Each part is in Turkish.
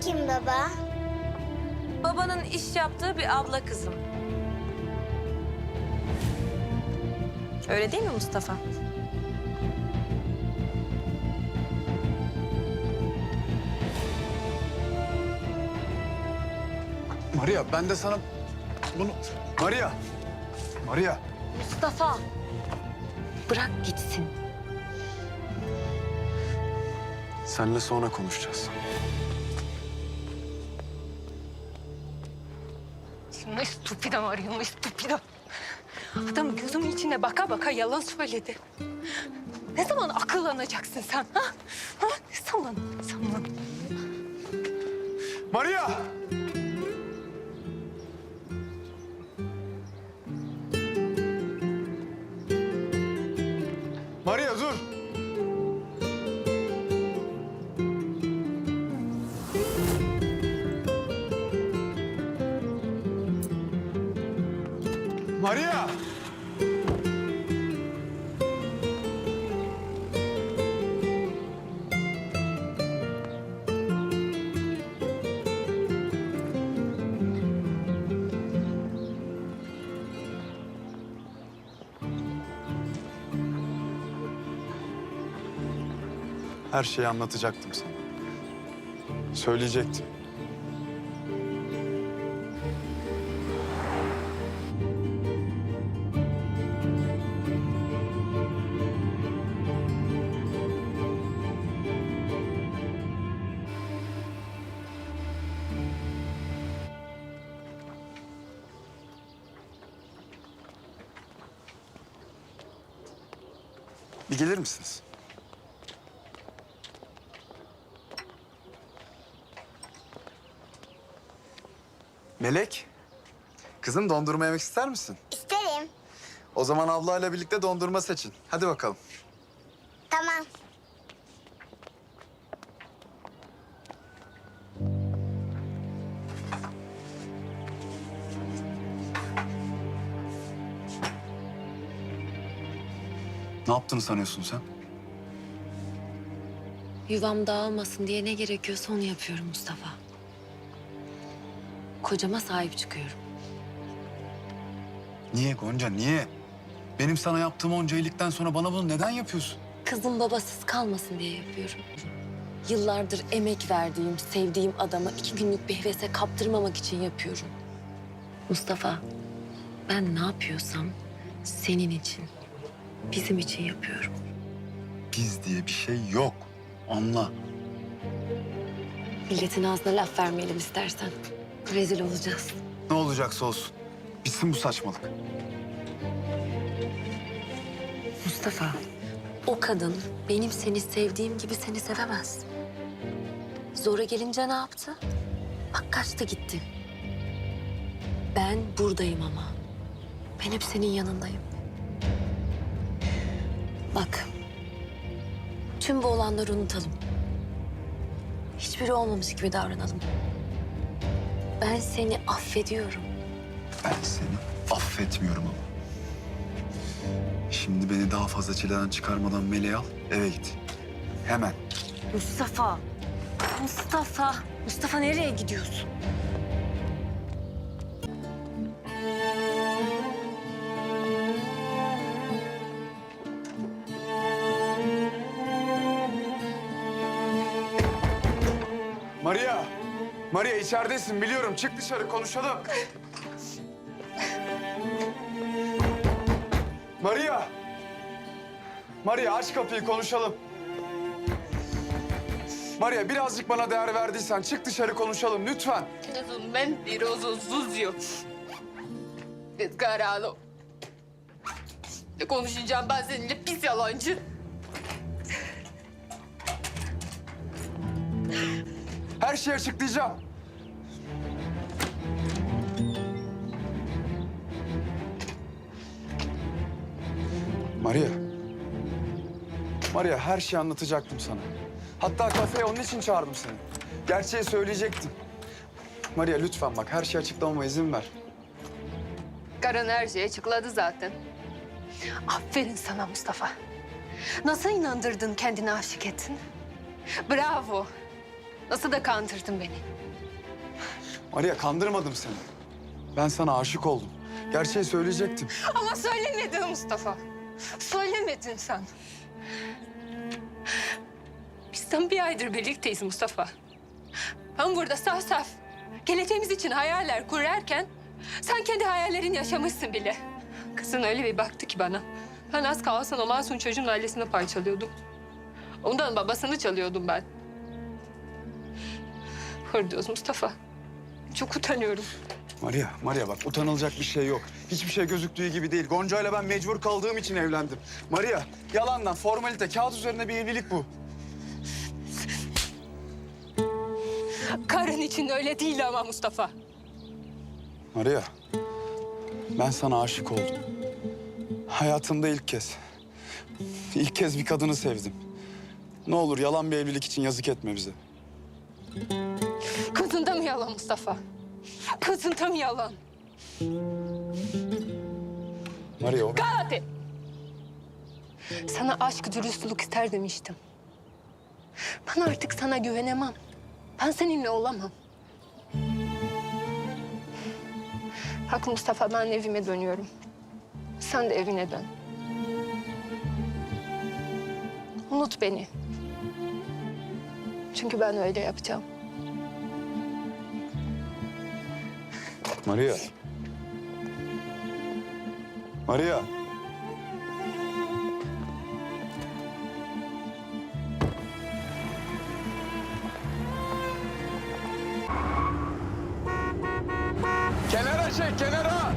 kim baba? Babanın iş yaptığı bir abla kızım. Öyle değil mi Mustafa? Maria ben de sana bunu... Maria! Maria! Mustafa. Bırak gitsin. Seninle sonra konuşacağız. Muy estúpido Mario, muy estúpido. Adam gözümün içine baka baka yalan söyledi. Ne zaman akıllanacaksın sen ha? ha? Zaman? Maria! Maria Her şeyi anlatacaktım sana. Söyleyecektim. Bir gelir misiniz? Melek, kızım dondurma yemek ister misin? İsterim. O zaman ablayla birlikte dondurma seçin. Hadi bakalım. Tamam. Ne yaptığını sanıyorsun sen? Yuvam dağılmasın diye ne gerekiyorsa onu yapıyorum Mustafa. Kocama sahip çıkıyorum. Niye Gonca, niye? Benim sana yaptığım onca iyilikten sonra bana bunu neden yapıyorsun? Kızım babasız kalmasın diye yapıyorum. Yıllardır emek verdiğim, sevdiğim adama iki günlük bir hevese kaptırmamak için yapıyorum. Mustafa, ben ne yapıyorsam senin için, bizim için yapıyorum. Biz diye bir şey yok. Anla. Milletin ağzına laf vermeyelim istersen. Rezil olacağız. Ne olacaksa olsun. Bitsin bu saçmalık. Mustafa, o kadın benim seni sevdiğim gibi seni sevemez. Zora gelince ne yaptı? Bak kaçtı gitti. Ben buradayım ama. Ben hep senin yanındayım. Bak, tüm bu olanları unutalım. Hiçbiri olmamış gibi davranalım. Ben seni affediyorum. Ben seni affetmiyorum ama. Şimdi beni daha fazla çileden çıkarmadan meleği al, eve git. Hemen. Mustafa, Mustafa, Mustafa nereye gidiyorsun? Maria! Maria içeridesin biliyorum. Çık dışarı konuşalım. Maria! Maria aç kapıyı konuşalım. Maria birazcık bana değer verdiysen çık dışarı konuşalım lütfen. Un mentiroso sucio. Descarado. Ne konuşacağım ben seninle pis yalancı. Her şeyi açıklayacağım. Maria. Maria her şeyi anlatacaktım sana. Hatta kafeye onun için çağırdım seni. Gerçeği söyleyecektim. Maria lütfen bak her şeyi açıklamama izin ver. Karın her şeyi açıkladı zaten. Aferin sana Mustafa. Nasıl inandırdın kendini aşık ettin? Bravo. Nasıl da kandırdın beni. Maria kandırmadım seni. Ben sana aşık oldum. Gerçeği söyleyecektim. Ama söylemedin Mustafa. Söylemedin sen. Biz tam bir aydır birlikteyiz Mustafa. Ben burada saf saf geleceğimiz için hayaller kurarken sen kendi hayallerini yaşamışsın bile. Kızın öyle bir baktı ki bana. Ben az kalsın o masum çocuğun ailesini parçalıyordum. Ondan babasını çalıyordum ben. Hırdiyoruz Mustafa. Çok utanıyorum. Maria, Maria bak utanılacak bir şey yok. Hiçbir şey gözüktüğü gibi değil. Gonca ile ben mecbur kaldığım için evlendim. Maria, yalandan formalite, kağıt üzerinde bir evlilik bu. Karın için öyle değil ama Mustafa. Maria, ben sana aşık oldum. Hayatımda ilk kez. İlk kez bir kadını sevdim. Ne olur yalan bir evlilik için yazık etme bize. Kızında mı yalan Mustafa? Kızında mı yalan? Maria o... Sana aşk dürüstlük ister demiştim. Ben artık sana güvenemem. Ben seninle olamam. Bak Mustafa ben evime dönüyorum. Sen de evine dön. Unut beni. Çünkü ben öyle yapacağım. Maria. Maria. Kenara çek, kenara!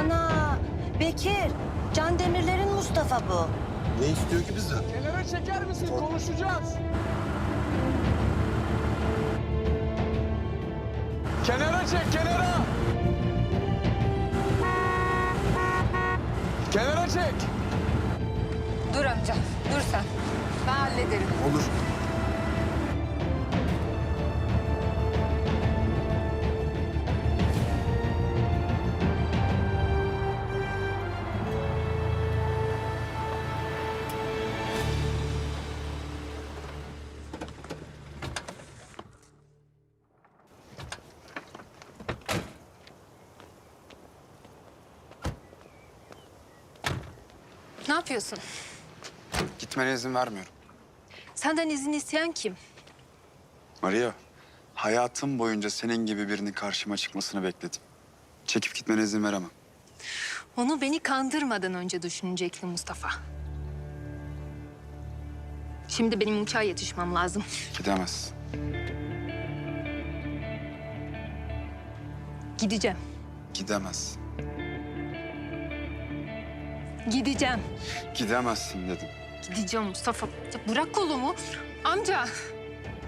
Ana, Bekir, Can Demirler'in Mustafa bu. Ne istiyor ki bizden? Kenara çeker misin? Konuşacağız. Çek, kenara! Kenara çek! Dur amca, dur sen. Ben hallederim. Olur. Ne yapıyorsun? Gitmene izin vermiyorum. Senden izin isteyen kim? Maria, hayatım boyunca senin gibi birinin karşıma çıkmasını bekledim. Çekip gitmene izin veremem. Onu beni kandırmadan önce düşünecekti Mustafa. Şimdi benim uçağa yetişmem lazım. Gidemezsin. Gideceğim. Gidemezsin. Gideceğim. Gidemezsin dedim. Gideceğim Mustafa. Ya bırak kolumu. Amca.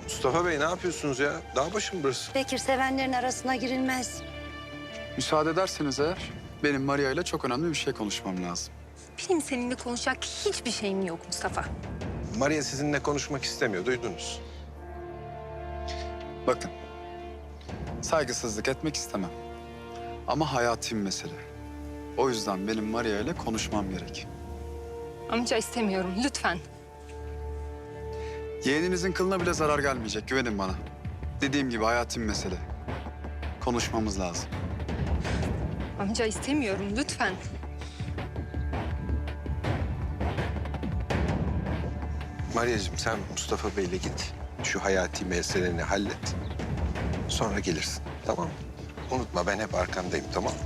Mustafa Bey ne yapıyorsunuz ya? Dağ başı mı burası? Bekir sevenlerin arasına girilmez. Müsaade ederseniz eğer benim Maria ile çok önemli bir şey konuşmam lazım. Benim seninle konuşacak hiçbir şeyim yok Mustafa. Maria sizinle konuşmak istemiyor, duydunuz. Bakın, saygısızlık etmek istemem. Ama hayati bir mesele. O yüzden benim Maria ile konuşmam gerek. Amca istemiyorum lütfen. Yeğeninizin kılına bile zarar gelmeyecek, güvenin bana. Dediğim gibi hayati bir mesele. Konuşmamız lazım. Amca istemiyorum lütfen. Maria'cığım sen Mustafa Bey'le git. Şu hayati meseleni hallet. Sonra gelirsin, tamam mı? Unutma ben hep arkandayım, tamam mı?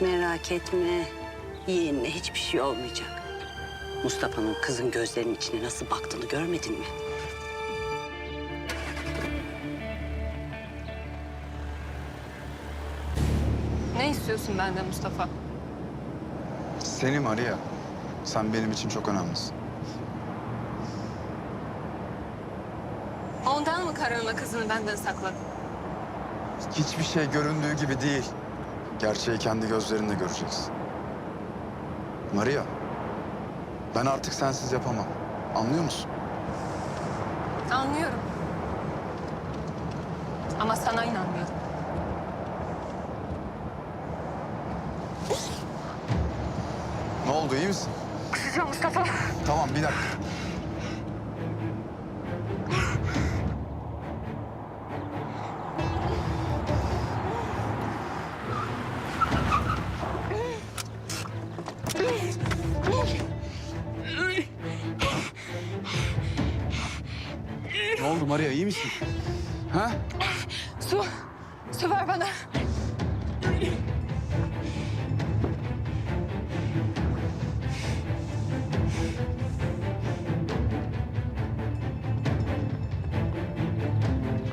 Merak etme, yeğenine hiçbir şey olmayacak. Mustafa'nın kızın gözlerinin içine nasıl baktığını görmedin mi? Ne istiyorsun benden Mustafa? Seni Maria, sen benim için çok önemlisin. Ondan mı karınla kızını benden sakladın? Hiçbir şey göründüğü gibi değil. Gerçeği kendi gözlerinle göreceksin. Maria, ben artık sensiz yapamam. Anlıyor musun? Anlıyorum. Ama sana inanmıyorum. Ne oldu, iyi misin? Mustafa. Tamam, bir dakika. Maria, iyi misin? Ha? Su. Su ver bana.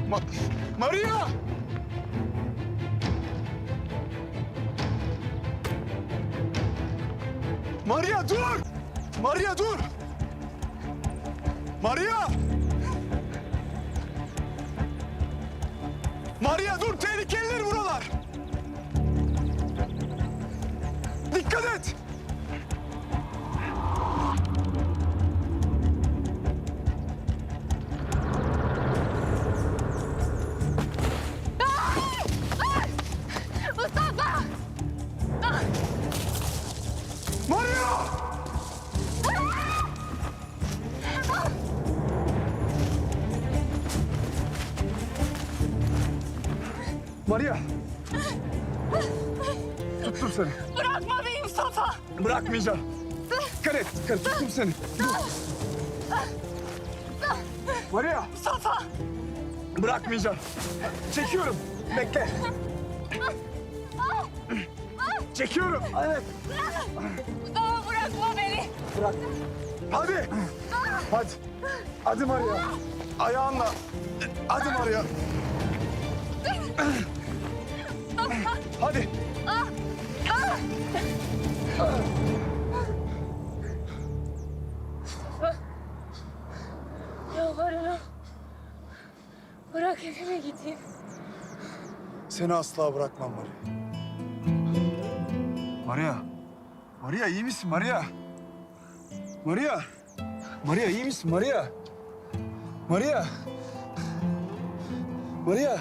Ma- Maria! Maria dur! Maria dur! Maria! Maria Maria! Tuttum seni. Bırakma beni Mustafa! Bırakmayacağım. Dikkat et, dikkat et. Tuttum seni. Dur. Maria! Mustafa! Bırakmayacağım. Çekiyorum. Bekle. Çekiyorum. Evet. Mustafa bırakma beni! Bırak. Hadi. Hadi. Hadi Maria. Ayağınla. Hadi Maria. Hadi. Yalvarırım. Bırak evime gideyim. Seni asla bırakmam Maria. Maria. Maria iyi misin Maria? Maria. Maria iyi misin Maria? Maria. Maria.